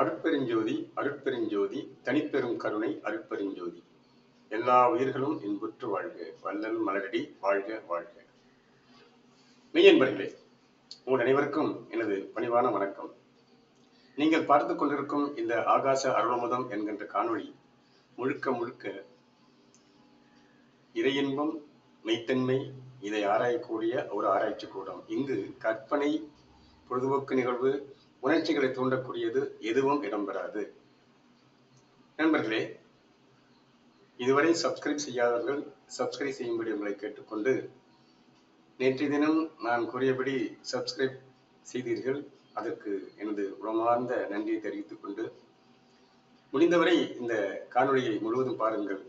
அருட்பெருஞ்சோதி அருட்பெருஞ்சோதி தனிப்பெரும் கருணை அருட்பெருஞ்சோதி எல்லா உயிர்களும் இன்புற்று வாழ்க. வல்லல் மலரடி வாழ்க வாழ்க. மெய்யன்பர்களே உங்கள் அனைவருக்கும் எனது பணிவான வணக்கம். நீங்கள் பார்த்து கொண்டிருக்கும் இந்த ஆகாச அருளமுதம் என்கின்ற காணொளி முழுக்க முழுக்க இறையின்பம் மெய்த்தன்மை இதை ஆராயக்கூடிய ஒரு ஆராய்ச்சி கூடம். இங்கு கற்பனை பொழுதுபோக்கு நிகழ்வு உணர்ச்சிகளை தூண்டக்கூடியது எதுவும் இடம்பெறாது. நண்பர்களே இதுவரை சப்ஸ்கிரைப் செய்யாதவர்கள் சப்ஸ்கிரைப் செய்யும்படி உங்களை கேட்டுக்கொண்டு நேற்றைய தினம் நான் கூறியபடி சப்ஸ்கிரைப் செய்தீர்கள். அதற்கு எனது உளமார்ந்த நன்றியை தெரிவித்துக் கொண்டு முடிந்தவரை இந்த காணொளியை முழுவதும் பாருங்கள்.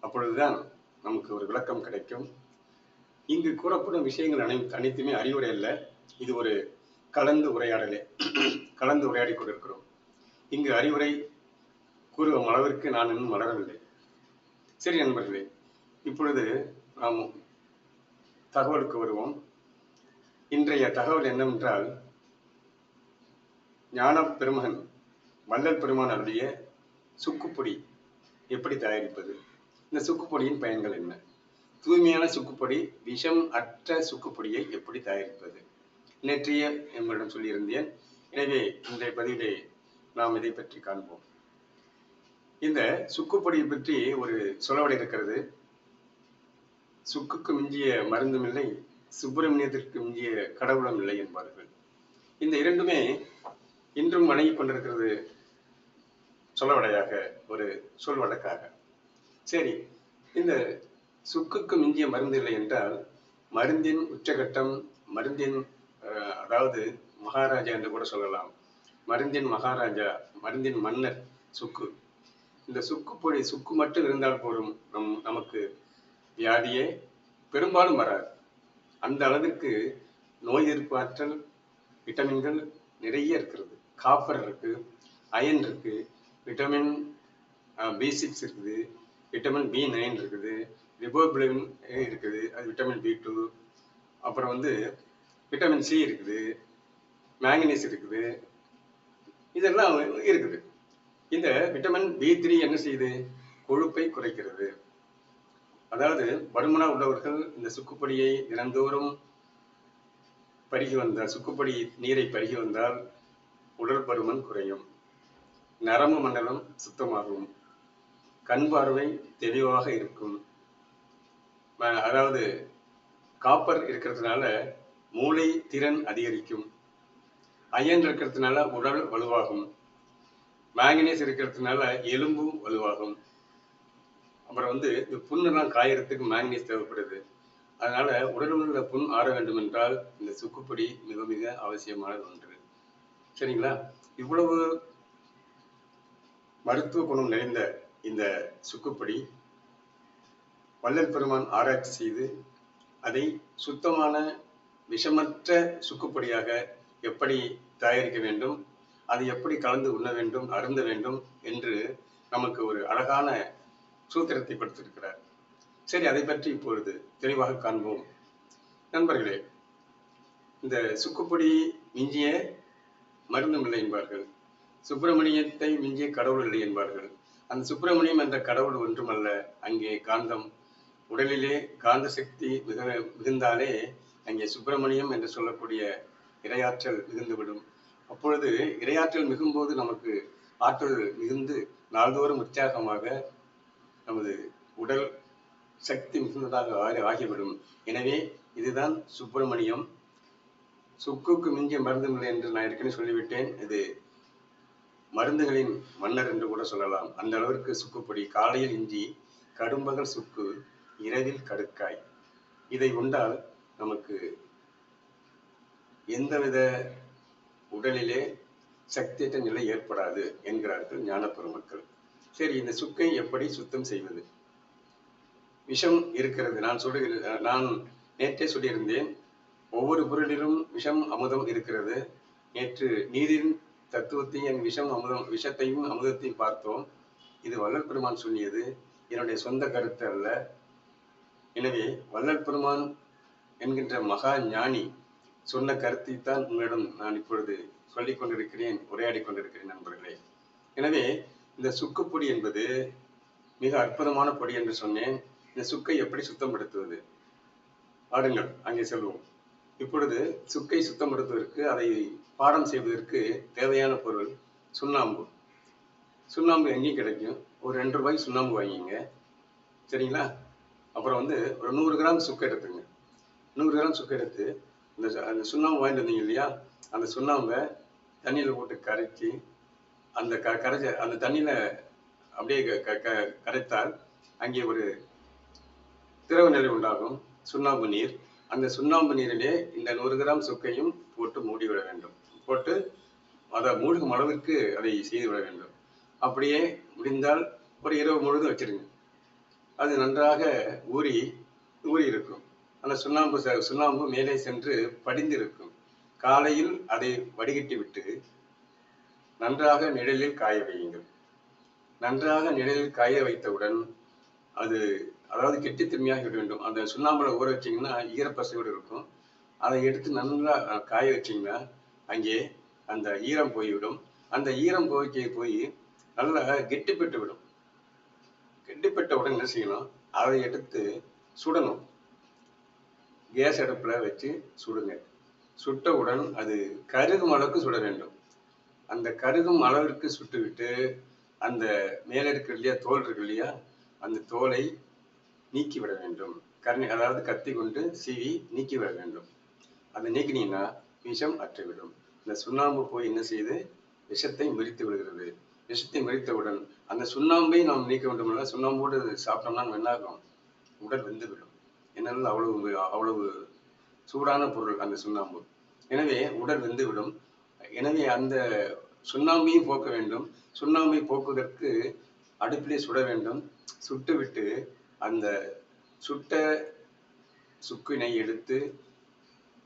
அப்பொழுதுதான் நமக்கு ஒரு விளக்கம் கிடைக்கும். இங்கு கூறப்படும் விஷயங்கள் அனை அனைத்துமே அறிவுரை அல்ல. இது ஒரு கலந்து உரையாடலே. கலந்து உரையாடி கொண்டிருக்கிறோம். இங்கு அறிவுரை கூறும் அளவிற்கு நான் இன்னும் வளரவில்லை சரி நண்பர்களே இப்பொழுது நாம் தகவலுக்கு வருவோம். இன்றைய தகவல் என்னவென்றால் ஞான பெருமகன் வள்ளல் பெருமான் அருடைய சுக்குப்பொடி எப்படி தயாரிப்பது? இந்த சுக்குப்பொடியின் பயன்கள் என்ன? தூய்மையான சுக்குப்பொடி விஷம் அற்ற சுக்குப்பொடியை எப்படி தயாரிப்பது? நேற்றைய உங்களிடம் சொல்லியிருந்தேன். எனவே இன்றைய பதிவிலே நாம் இதை பற்றி காண்போம். இந்த சுக்குப்பொடியை பற்றி ஒரு சொலவடை இருக்கிறது. சுக்குக்கு மிஞ்சிய மருந்தும் இல்லை சுப்பிரமணியத்திற்கு மிஞ்சிய கடவுளும் இல்லை என்பார்கள். இந்த இரண்டுமே இன்றும் வணங்கி கொண்டிருக்கிறது சொலவடையாக ஒரு சொல் வழக்காக சரி இந்த சுக்குக்கு மிஞ்சிய மருந்து இல்லை என்றால் மருந்தின் உச்சகட்டம் மருந்தின் அதாவது மகாராஜா என்று கூட சொல்லலாம். மருந்தின் மகாராஜா மருந்தின் மன்னர் சுக்கு. இந்த சுக்கு பொடி சுக்கு மட்டும் இருந்தால் போதும். நம் நமக்கு வியாதியே பெரும்பாலும் வராது. அந்த அளவிற்கு நோய் எதிர்ப்பு ஆற்றல் விட்டமின்கள் நிறைய இருக்கிறது. காப்பர் இருக்கு அயன் இருக்கு விட்டமின் பி சிக்ஸ் இருக்குது விட்டமின் பி நைன் இருக்குது ரிபோபிளின் இருக்குது அது விட்டமின் பி டூ அப்புறம் வந்து விட்டமின் சி இருக்குது மேங்கனீஸ் இருக்குது இதெல்லாம் இருக்குது. இந்த விட்டமின் பி த்ரீ என்ன செய்யுது? கொழுப்பை குறைக்கிறது. அதாவது பருமனா உள்ளவர்கள் இந்த சுக்குப்பொடியை தினந்தோறும் பருகி வந்தால் சுக்குப்பொடி நீரை பருகி வந்தால் உடல் பருமன் குறையும். நரம்பு மண்டலம் சுத்தமாகும். கண் பார்வை தெளிவாக இருக்கும். அதாவது காப்பர் இருக்கிறதுனால மூளை திறன் அதிகரிக்கும். அயன் இருக்கிறதுனால உடல் வலுவாகும். மேங்கனீஸ் இருக்கிறதுனால எலும்பும் வலுவாகும். அப்புறம் வந்து இந்த புண்ணெல்லாம் காயறதுக்கு மேங்கனீஸ் தேவைப்படுது. அதனால உடலில் உள்ள புண் ஆற வேண்டும் என்றால் இந்த சுக்குப்பொடி மிக மிக அவசியமானது ஒன்று. சரிங்களா? இவ்வளவு மருத்துவ குணம் நிறைந்த இந்த சுக்குப்பொடி வள்ளல் பெருமான் ஆராய்ச்சி செய்து அதை சுத்தமான விஷமற்ற சுக்குப்பொடியாக எப்படி தயாரிக்க வேண்டும் அது எப்படி கலந்து உண்ண வேண்டும் அருந்த வேண்டும் என்று நமக்கு ஒரு அழகான சூத்திரத்தை கொடுத்திருக்கிறார். சரி அதை பற்றி இப்பொழுது தெளிவாக காண்போம். நண்பர்களே இந்த சுக்குப்பொடி மிஞ்சிய மருந்தும் இல்லை என்பார்கள். சுப்பிரமணியத்தை மிஞ்சிய கடவுள் இல்லை என்பார்கள். அந்த சுப்பிரமணியம் என்ற கடவுள் ஒன்றுமல்ல. அங்கே காந்தம் உடலிலே காந்த சக்தி மிக மிகுந்தாலே அங்கே சுப்பிரமணியம் என்று சொல்லக்கூடிய இரையாற்றல் மிகுந்துவிடும். அப்பொழுது இரையாற்றல் மிகும்போது நமக்கு ஆற்றல் மிகுந்து நாள்தோறும் உற்சாகமாக நமது உடல் சக்தி மிகுந்ததாக ஆகி- ஆகிவிடும். எனவே இதுதான் சுப்பிரமணியம். சுக்குக்கு மிஞ்சிய மருந்துமில்லை என்று நான் ஏற்கனவே சொல்லிவிட்டேன். இது மருந்துகளின் மன்னர் என்று கூட சொல்லலாம். அந்த அளவிற்கு சுக்குப்பொடி காலையில் இஞ்சி கடும்பகல் சுக்கு இரவில் கடுக்காய். இதை உண்டால் நமக்கு எந்தவித உடலிலே சக்தியற்ற நிலை ஏற்படாது என்கிறார்கள் ஞான பெருமக்கள் சரி இந்த சுக்கை எப்படி சுத்தம் செய்வது? விஷம் இருக்கிறது. நான் சொல்லுகிறேன் நான் நேற்றே சொல்லியிருந்தேன் ஒவ்வொரு பொருளிலும் விஷம் அமுதம் இருக்கிறது. நேற்று நீரின் தத்துவத்தையும் விஷம் அமுதம் விஷத்தையும் அமுதத்தையும் பார்த்தோம். இது வள்ளல் பெருமான் சொல்லியது. என்னுடைய சொந்த கருத்து அல்ல. எனவே வள்ளல் பெருமான் என்கின்ற மகா ஞானி சொன்ன கருத்தை தான் உங்களிடம் நான் இப்பொழுது சொல்லிக் கொண்டிருக்கிறேன் உரையாடி கொண்டிருக்கிறேன் நண்பர்களே. எனவே இந்த சுக்குப்பொடி என்பது மிக அற்புதமான பொடி என்று சொன்னேன். இந்த சுக்கை எப்படி சுத்தப்படுத்துவது? ஆடுங்கள் அங்கே செல்வோம். இப்பொழுது சுக்கை சுத்தப்படுத்துவதற்கு அதை பாடம் செய்வதற்கு தேவையான பொருள் சுண்ணாம்பு. சுண்ணாம்பு எங்கேயும் கிடைக்கும்? ஒரு ரெண்டு ரூபாய்க்கு சுண்ணாம்பு வாங்கிங்க. சரிங்களா? அப்புறம் வந்து ஒரு நூறு கிராம் சுக்கு எடுத்துங்க. நூறு கிராம் சுக்கு எடுத்து இந்த அந்த சுண்ணாம்பு வாங்கிட்டு வந்தீங்க இல்லையா? அந்த சுண்ணாம்பை தண்ணியில் போட்டு கரைச்சி அந்த க கரைச்ச அந்த தண்ணியில் அப்படியே க- க- க- கரைத்தால் அங்கே ஒரு திரவ நிலை உண்டாகும். சுண்ணாம்பு நீர். அந்த சுண்ணாம்பு நீரிலே இந்த நூறு கிராம் சுக்கையும் போட்டு மூடி விட வேண்டும். போட்டு அதை மூழ்கும் அளவிற்கு அதை செய்து விட வேண்டும். அப்படியே முடிந்தால் ஒரு இரவு முழுதும் வச்சிருங்க. அது நன்றாக ஊறி சுண்ணாம்பு சுண்ணாம்பு மேலே சென்று படிந்திருக்கும். காலையில் அதை வடிகட்டி விட்டு நன்றாக நிழலில் காய வையுங்கள். நன்றாக நிழலில் காய வைத்தவுடன் அது அதாவது கெட்டித்தன்மையாக இருக்க வேண்டும். அந்த சுண்ணாம்புல ஊற வச்சீங்கன்னா ஈரப்பசையோடு இருக்கும். அதை எடுத்து நல்லா காய வச்சீங்கன்னா அங்கே அந்த ஈரம் போய்விடும். அந்த ஈரம் போய்க்கு போய் நல்லா கெட்டிப்பட்டு விடும். கெட்டிப்பட்டவுடன் என்ன செய்யணும்? அதை எடுத்து சுடணும். கேஸ் அடுப்புல வச்சு சுடுங்க. சுட்டவுடன் அது கருகும் அளவுக்கு சுட வேண்டும். அந்த கருகும் அளவிற்கு சுட்டுவிட்டு அந்த மேலே இருக்கிற இல்லையா தோல் இருக்கு இல்லையா அந்த தோலை நீக்கி விட வேண்டும். கரணி அதாவது கத்தி கொண்டு சீவி நீக்கி விட வேண்டும். அதை நீக்கினீங்கன்னா விஷம் அற்றுவிடும். இந்த சுண்ணாம்பு போய் என்ன செய்து விஷத்தை முறித்து விடுகிறது. விஷத்தை முறித்தவுடன் அந்த சுண்ணாம்பை நாம் நீக்க வேண்டும் சுண்ணாம்போடு சாப்பிட்டோம்னா என்ன ஆகும்? உடல் வெந்து விடும் என்னால் அவ்வளவு அவ்வளவு சூடான பொருள் அந்த சுண்ணாம்பு. எனவே உடல் வெந்துவிடும். எனவே அந்த சுண்ணாம்பையும் போக்க வேண்டும். சுண்ணாம்பை போக்குவதற்கு அடுப்பிலே சுட வேண்டும். சுட்டுவிட்டு அந்த சுட்ட சுக்கினை எடுத்து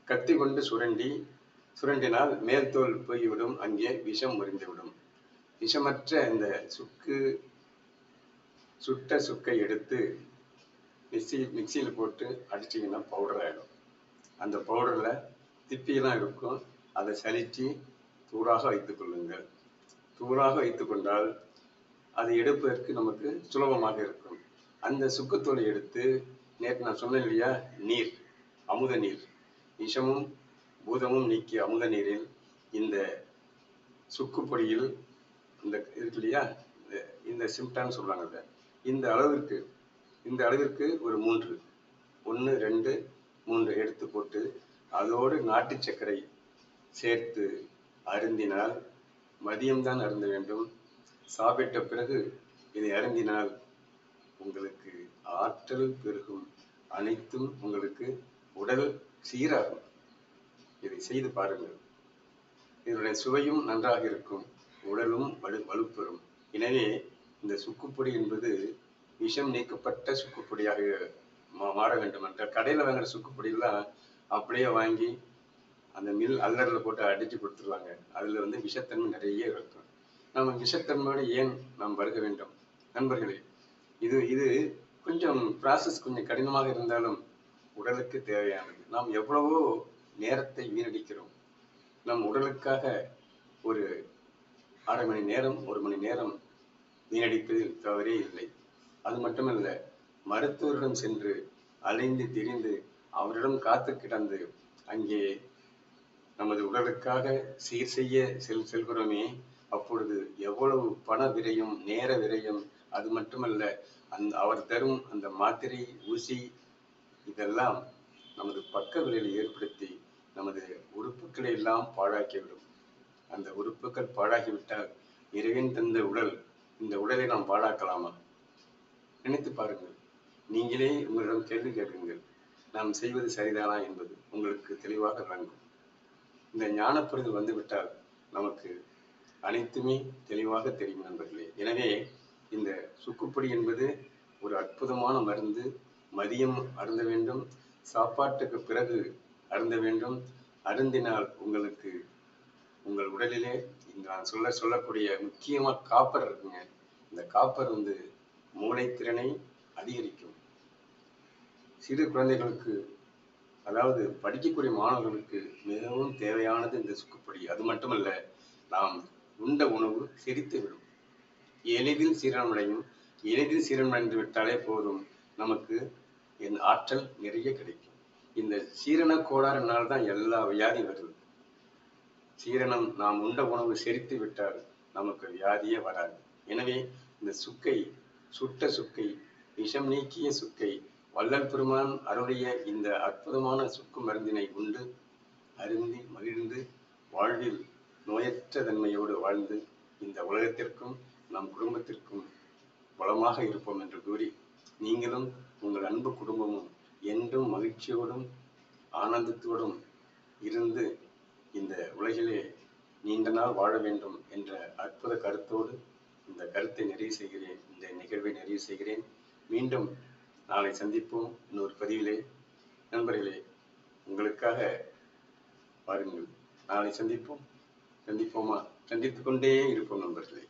கத்தி கொண்டு சுரண்டி சுரண்டினால் மேல் தோல் போய்விடும். அங்கே விஷம் முறிந்துவிடும். விஷமற்ற இந்த சுக்கு சுட்ட சுக்கை எடுத்து மிக்சி மிக்சியில் போட்டு அடிச்சிங்கன்னா பவுடர் ஆகிடும் அந்த பவுடரில் திப்பியெல்லாம் இருக்கும். அதை சலித்து தூராக வைத்து கொள்ளுங்கள். தூராக வைத்து கொண்டால் அதை எடுப்பதற்கு நமக்கு சுலபமாக இருக்கும். அந்த சுக்குத்தூளை எடுத்து நேற்று நான் சொன்னேன் இல்லையா? நீர் அமுத நீர். விஷமும் பூதமும் நீக்கிய அமுத நீரில் இந்த சுக்கு பொடியில் இந்த இருக்கு இல்லையா? இந்த- இந்த சிம்டான்னு சொல்கிறாங்க இந்த அளவிற்கு இந்த அளவிற்கு ஒரு மூன்று. ஒன்று ரெண்டு மூன்று எடுத்து போட்டு அதோடு நாட்டு சர்க்கரை சேர்த்து அருந்தினால் மதியம்தான் அருந்த வேண்டும். சாப்பிட்ட பிறகு இதை அருந்தினால் உங்களுக்கு ஆற்றல் பெருகும். அனைத்தும் உங்களுக்கு உடல் சீராகும். இதை செய்து பாருங்கள். இதனுடைய சுவையும் நன்றாக இருக்கும். உடலும் வலு வலுப்பெறும். எனவே இந்த சுக்குப்பொடி என்பது விஷம் நீக்கப்பட்ட சுக்குப்பொடியாக மா- மாற வேண்டும் என்ற கடையில் வாங்குற சுக்குப்பொடியெல்லாம் அப்படியே வாங்கி அந்த மில் அல்லரில் போட்டு அடிச்சு கொடுத்துருவாங்க. அதுல வந்து விஷத்தன்மை நிறைய இருக்கும். நம்ம விஷத்தன்மையோடு ஏன் நாம் வருக வேண்டும்? நண்பர்களே இது இது கொஞ்சம் ப்ராசஸ் கொஞ்சம் கடினமாக இருந்தாலும் உடலுக்கு தேவையானது. நாம் எவ்வளவோ நேரத்தை வீணடிக்கிறோம். நம் உடலுக்காக ஒரு அரை மணி நேரம் ஒரு மணி நேரம் வீணடிப்பதில் தவறே இல்லை. அது மட்டுமல்ல மருத்துவரிடம் சென்று அலைந்து திரிந்து அவரிடம் காத்து கிடந்து அங்கே நமது உடலுக்காக சீர் செய்ய செல் செல்கிறோமே. அப்பொழுது எவ்வளவு பண விரையும் நேர விரையும். அது மட்டுமல்ல அந் அவர் தரும் அந்த மாத்திரை ஊசி இதெல்லாம் நமது பக்க விளைவை ஏற்படுத்தி நமது உறுப்புகளை எல்லாம் பாழாக்கிவிடும். அந்த உறுப்புகள் பாழாகிவிட்டால் இறைவன் தந்த உடல் இந்த உடலை நாம் பாழாக்கலாமா? நினைத்து பாருங்கள். நீங்களே உங்களிடம் கேள்வி கேட்குங்கள். நாம் செய்வது சரிதானா என்பது உங்களுக்கு தெளிவாக விளங்கும் இந்த ஞானப்புரிதல் வந்துவிட்டால் நமக்கு அனைத்துமே தெளிவாக தெரியும் நண்பர்களே. எனவே இந்த சுக்குப்பொடி என்பது ஒரு அற்புதமான மருந்து. மதியம் அருந்த வேண்டும் சாப்பாட்டுக்கு பிறகு அருந்த வேண்டும். அருந்தினால் உங்களுக்கு உங்கள் உடலிலே நான் சொல்ல சொல்லக்கூடிய முக்கியமாக காப்பர் இருக்குங்க. இந்த காப்பர் வந்து மூளைத்திறனை அதிகரிக்கும். சிறு குழந்தைகளுக்கு அதாவது படிக்கக்கூடிய மாணவர்களுக்கு மிகவும் தேவையானது இந்த சுக்குப்பொடி. அது மட்டுமல்ல நாம் உண்ட உணவு செரித்து விடும். எளிதில் சீரணமடையும் எளிதில் சீரணமடைந்து விட்டாலே போதும். நமக்கு என் ஆற்றல் நிறைய கிடைக்கும். இந்த சீரண கோளாறுனால தான் எல்லா வியாதியும் வருது. சீரணம் நாம் உண்ட உணவு செரித்து விட்டால் நமக்கு வியாதியே வராது. எனவே இந்த சுக்கை சுட்ட சுக்கை விஷம் நீக்கிய சுக்கை வள்ளல் பெருமான் அருடைய இந்த அற்புதமான சுக்கு மருந்தினை உண்டு. அருந்தி மகிழ்ந்து வாழ்வில் நோயற்ற தன்மையோடு வாழ்ந்து இந்த உலகத்திற்கும் நம் குடும்பத்திற்கும் வளமாக இருப்போம் என்று கூறி நீங்களும் உங்கள் அன்பு குடும்பமும் என்றும் மகிழ்ச்சியோடும் ஆனந்தத்தோடும் இருந்து இந்த உலகிலே நீண்ட நாள் வாழ வேண்டும் என்ற அற்புத கருத்தோடு இந்த கருத்தை நிறைவு செய்கிறேன் இந்த நிகழ்வை நிறைவு செய்கிறேன். மீண்டும் நாளை சந்திப்போம் இன்னொரு பதிவிலே. நண்பர்களே உங்களுக்காக பாருங்கள் நாளை சந்திப்போம். சந்திப்போமா? சந்தித்துக் கொண்டே இருப்போம் நண்பர்களே.